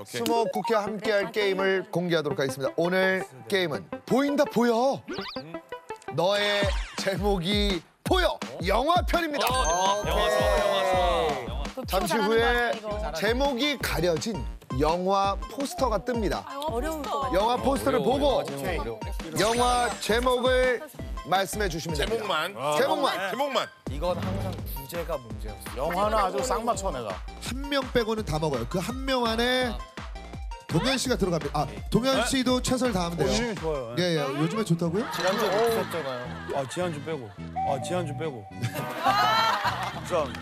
오케이. 스모쿠키와 함께할 게임을 공개하도록 하겠습니다. 오늘 게임은 보인다 보여. 너의 제목이 보여. 영화 편입니다. 영화 좋아, 영화 좋아. 영화. 잠시 후에 제목이 가려진 영화 포스터가 뜹니다. 어려울 것 같아. 영화 포스터를 보고 영화 제목을 말씀해 주시면 됩니다. 제목만. 제목만. 제목만. 이건 항상 주제가 문제였어. 영화는 아주 싹 맞춰 내가. 한 명 빼고는 다 먹어요. 그 한 명 안에 동현 씨가 들어갑니다. 아, 동현 씨도 최선을 다하면 돼요. 요즘이 좋아요. 예, 예. 요즘에 좋다고요? 지난주에 못했잖아요. 아 지한주 빼고. 아 지한주 빼고. 좀.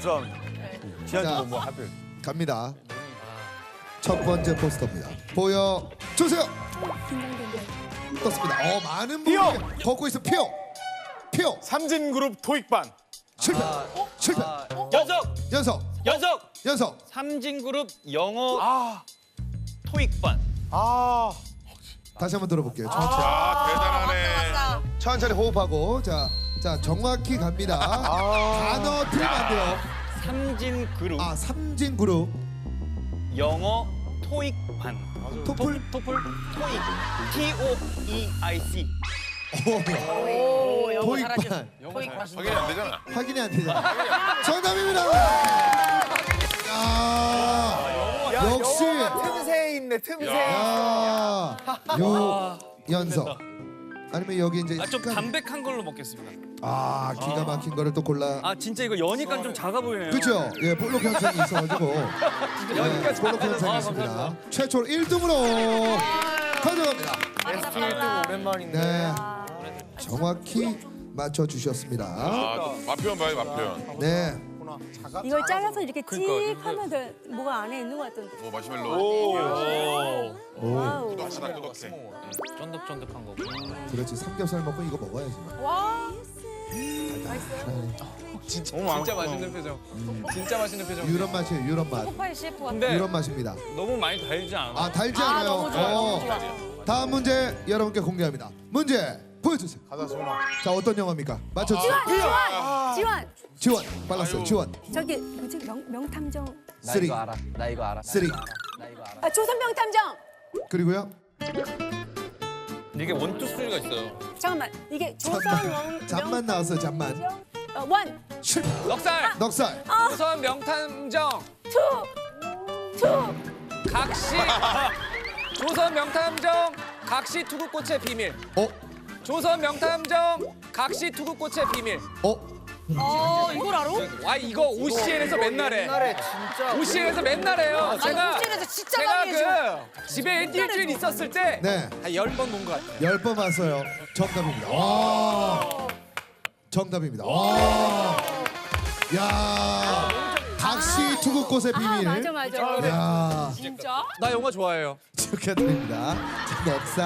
좀. 자. 지한주 뭐 하필. 갑니다. 첫 번째 포스터입니다. 보여 주세요. 떴습니다. 어, 많은 분이 걷고 있어. 피오. 피오. 삼진 그룹 토익반. 실패. 실패. 연석, 연석. 연석. 연석. 삼진그룹 영어 아. 토익반. 아. 다시 한번 들어볼게요. 천천히. 아, 대단하네. 천천히 호흡하고 자, 자 정확히 갑니다. 단어 틀리면 안 돼요. 삼진그룹 아, 삼진 그룹. 영어 토익반. 토플. 토플 토익. T O E I C. 오, 영어 토익반. 확인이 안 되잖아. 확인이 안 되잖아. 정답입니다. 있네, 틈새. 야, 요 연석. 아니면 여기 이제 아, 좀 약간- 담백한 걸로 먹겠습니다. 아 기가 막힌 거를 또 골라. 아, 진짜 이거 여니까 좀 작아 보이네요. 그죠? 예, 볼록 현상이 있어가지고. 예, 볼록 현상이 있습니다. 최초로 1등으로 가져갑니다. 베스트 1등 오랜만인데. 네, 정확히 맞춰 주셨습니다. 아, 맛표현 봐요, 맛표현. 네, 이걸 잘라서 이렇게 찍 하면 돼. 뭐가 안에 있는 것 같던데. 오, 마시멜로. 오. 와우. 하나 끄덕해. 쫀득쫀득한 거고. 그렇지 삼겹살 먹고 이거 먹어야지. 와. 진짜 맛있는 표정. 진짜 맛있는 표정. 유럽 맛이에요, 유럽 맛. 폭발 셰프. 근데 유럽 맛입니다. 너무 많이 달지 않아? 아 달지 아, 않아요. 너무 좋아. 어. 다음 문제 여러분께 공개합니다. 문제 보여주세요. 가자 소나. 자 어떤 영화입니까? 맞춰주세요. 지원! 지원! 지원 빨랐어요. 지원. 저기 뭐지? 명, 명탐정. 나 쓰리. 이거 알아. 나 이거 알아. 쓰리. 나 이거 알아. 아, 조선 명탐정. 그리고요. 이게 원투 쓰리가 있어요. 잠깐만. 이게 조선 명 잠만 나왔어요. 잠만. 명탐정. 어, 원, 실패. 넉살 넉살. 조선 명탐정 투, 투. 각시 조선 명탐정 각시 투구꽃의 비밀 어? 조선 명탐정 각시 투구꽃의 비밀 어? 어, 이걸 알아? 와 이거 OCN에서 맨날 해 옛날에 진짜. OCN에서 맨날 해요 제가 OCN에서 진짜 제가 많이. 그 집에 일주일 있었을 때 네. 한열번본 것 같아요 열번 왔어요. 정답입니다. 와. 정답입니다. 와. 야. 각시 투구꽃의 아, 비밀. 맞아, 맞아. 야. 진짜? 나 영화 좋아해요 축하드립니다. 자, 넉살.